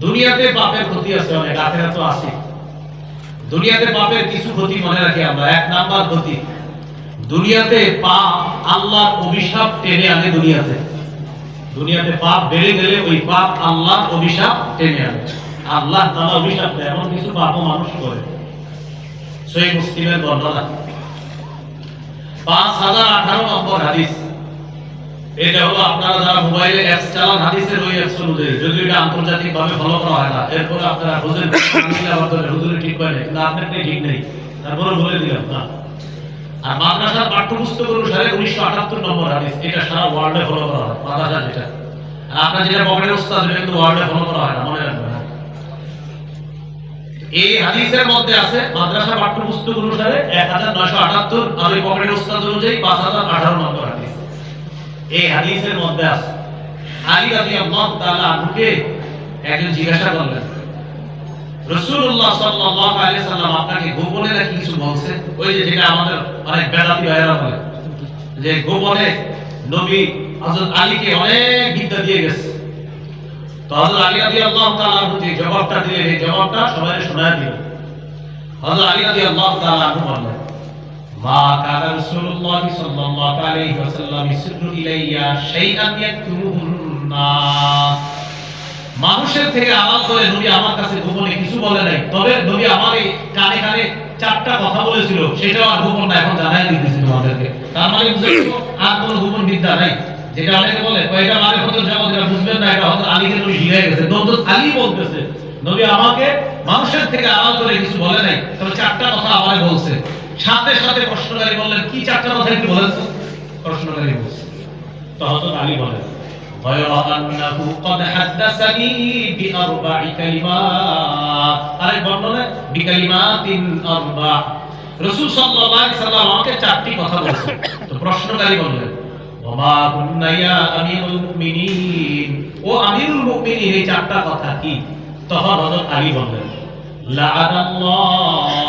দুনিয়াতে পাপের ক্ষতি আছে অনেক আখেরা তো আছে। দুনিয়াতে পাপের কিছু ক্ষতি মনে রাখি আমরা, এক নাম্বার ক্ষতি। দুনিয়াতে পাপ আল্লাহর অভিশাপ টেনে আনে দুনিয়াতে। দুনিয়াতে পাপ বেড়ে গেলে ওই পাপ আল্লাহর অভিশাপ টেনে আনে। আল্লাহ তাআলা অভিশাপ দেয়, এমন কিছু পাপও মানুষ করে। সহিহ মুসলিমের বর্ণনা। পাঁচ হাজার আঠারো নম্বর হাদিস। এটা হলো আপনারা যারা মোবাইলে অ্যাপস চালান, হাদিসের ওই অ্যাপস অনুযায়ী যদি এটা আন্তর্জাতিক ভাবে ফলো করা হয় না, এরপরে আপনারা হুজুর হুজুর ঠিক করে নেই। কিন্তু আপনার ঠিক নেই। তারপরে বলে দিলাম, না। আর মাদ্রাসার পাঠ্যপুস্তক অনুসারে উনিশশো আটাত্তর নম্বর হাদিস, এটা সারা ওয়ার্ল্ডে ফলো করা হয়, মাদ্রাসা যেটা। আর আপনার যেটা পকেটের উস্তাদ এটা কিন্তু ওয়ার্ল্ডে ফলো করা হয় না, মনে রাখবেন এই হাদিসের মধ্যে আছে মাদ্রাসা পাঠ্যপুস্তক অনুসারে এক হাজার নয়শো আটাত্তর আর ওই পকেটের উস্তাদ অনুযায়ী পাঁচ হাজার আঠারো নম্বর হাদিস। এই হাদিসের মধ্যে আছে। আলী রাদিয়াল্লাহু তাআলা আনহুকে একজন জিজ্ঞাসা করলেন, রাসূলুল্লাহ সাল্লাল্লাহু আলাইহি সাল্লাম আপনাকে গোপনে নাকি কিছু বলছে? ওই যে যেটা আমাদের অনেক বেদাতি ভাইয়েরা বলে, যে গোপনে নবী হযরত আলীকে অনেক বিদ্যা দিয়ে গেছে। তো হযরত আলী রাদিয়াল্লাহু তাআলা আনহু যে জবাবটা দিলেন, এই জবাবটা সবাই শোনায় দিল হযরত আলী রাদিয়াল্লাহু তাআলা আনহু বললেন ما كان رسول الله صلى الله عليه وسلم يسر إلي شيئا يكتمه الناس মানুষের থেকে আলাদা করে নবী আমার কাছে গোপনে কিছু বলে নাই তবে নবী আমার এই কানে কানে চারটা কথা বলেছিল সেটাও আর গোপন না এখন জানাই দিতেছি তোমাদেরকে তার মানে বুঝে গেছো, আর কোনো গোপন বিদ্যা নাই যেটা অনেকে বলে কয়টা মানে হতো জগৎ এটা বুঝবেন না এটা হয়তো আলীকে নবী শিখাই গেছে নতুন আলী বলতেছে নবী আমাকে মানুষের থেকে আলাদা করে কিছু বলে নাই তবে চারটা কথা আমারে বলছে সাথে সাথে প্রশ্নকারী বললেন কি চারটা কথা একটু বলেন তো প্রশ্নকারী বলছে তো হযরত আলী বলেন غير أنه قد حدثني بأربع كلمات আরে বর্ণনা بكلمات أربع রাসূল সাল্লাল্লাহু আলাইহি সাল্লাম আমাকে চারটি কথা বলেছেন তো প্রশ্নকারী বললেন ওমা কুন্না ইয়া আমিরুল মুমিনিন ও আমিরুল মুমিনিন এই চারটা কথা কি তখন হযরত আলী বললেন লাআনাল্লাহ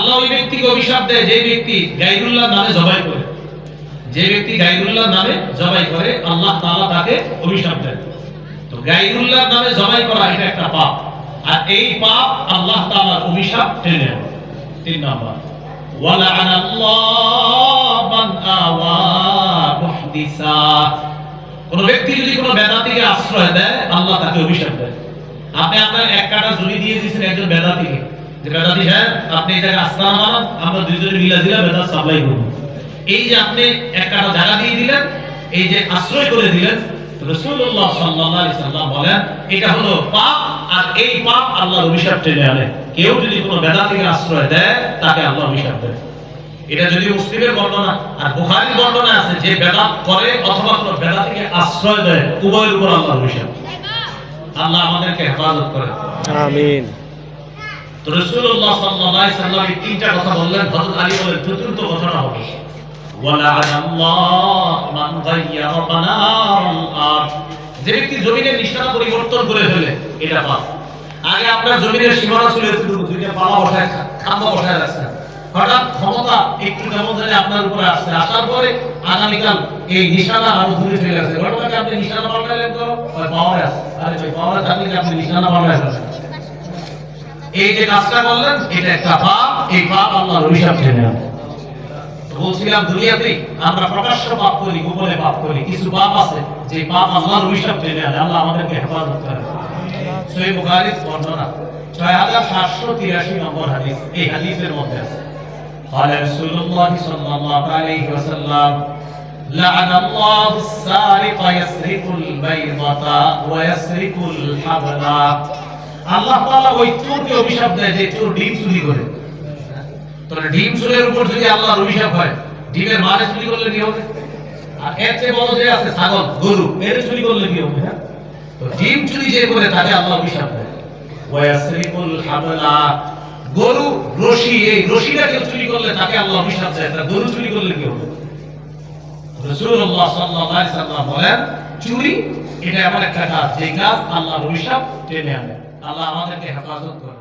আল্লাহ ওই ব্যক্তিকে অভিশাপ দেয়, যে ব্যক্তি গায়রুল্লাহর নামে জবাই করে। যে ব্যক্তি গায়রুল্লাহর নামে জবাই করে, আল্লাহ তাকে অভিশাপ দেন। তো গায়রুল্লাহর নামে জবাই করা এটা একটা পাপ। আর এই পাপ আল্লাহ অভিশাপ টেনে। তিন কোন ব্যক্তি যদি কোনো বেদাতিকে আশ্রয় দেয়, আল্লাহ তাকে অভিশাপ দেয়। আপনি আপনার এক কাটা জমি দিয়ে দিয়েছেন একজন বেদাতিকে। যে বেদাতি সাহেব আপনি এই জায়গায় আমরা মিলা সাপ্লাই এই যে আপনি জায়গা দিয়ে দিলেন, এই যে আশ্রয় করে দিলেন সাল্লাম বলেন, এটা হলো পাপ, আর এই পাপ আল্লাহর অভিশাপ টেনে আনে। কেউ যদি কোনো বেদাতিকে আশ্রয় দেয়, তাকে আল্লাহ অভিশাপ দেয়। এটা যদি মুসলিমের বর্ণনা, আর বুখারীর বর্ণনা আছে, যে বেদাত করে অথবা কোনো বেদাতিকে আশ্রয় দেয়, উভয়ের উপর আল্লাহর অভিশাপ। আল্লাহ আমাদেরকে হেফাজত করে আমিন। আপনার হঠাৎ ক্ষমতা একটু কেমন জানি আপনার উপরে আসছে। আসার পরে আগামীকাল এই নিশানা আরও দূরে চলে আসছে। ঘটনাকে আপনি নিশানা পাল্টালেন তো? ওই পাওয়ারে আছে আরে ভাই পাওয়ারে থাকলে আপনি নিশানা পাল্টায় এই যে কাজটা করলেন এটা একটা পাপ এই পাপ আল্লাহর অভিশাপ টেনে আনে তো বলছিলাম দুনিয়াতে আমরা প্রকাশ্য পাপ করি গোপনে পাপ করি কিছু পাপ আছে যে পাপ আল্লাহর অভিশাপ টেনে আনে আল্লাহ আমাদেরকে হেফাজত করে সহিহ বুখারীর বর্ণনা 6783 নম্বর হাদিস এই হাদিসের মধ্যে আছে قال رسول الله صلى الله عليه وسلم لعن الله السارق يسرق البيضة ويسرق الحبل আল্লাহ তাআলা ওই চোরকে অভিশাপ দেয় যে চোর ডিম চুরি করে। তাহলে ডিম চুরের উপর যদি আল্লাহর অভিশাপ হয়, ডিমের মারে চুরি করলে কি হবে? আর এর চেয়ে বড় যে আছে ছাগল, গরু, এর চুরি করলে কি হবে হ্যাঁ? তো ডিম চুরি যে করে তাকে আল্লাহ অভিশাপ দেয়। ওয়াসরিকুল হাবলা গরু, রশি, এই রশিটা কেউ চুরি করলে তাকে আল্লাহ অভিশাপ দেয়। তা গরু চুরি করলে কি হবে? রাসূলুল্লাহ সাল্লাল্লাহু আলাইহি সাল্লাম বলেন, চুরি, এটা এমন একটা কাজ যে কাজ আল্লাহর অভিশাপ টেনে আনে। আল্লাহ আমাদেরকে হেফাজত করে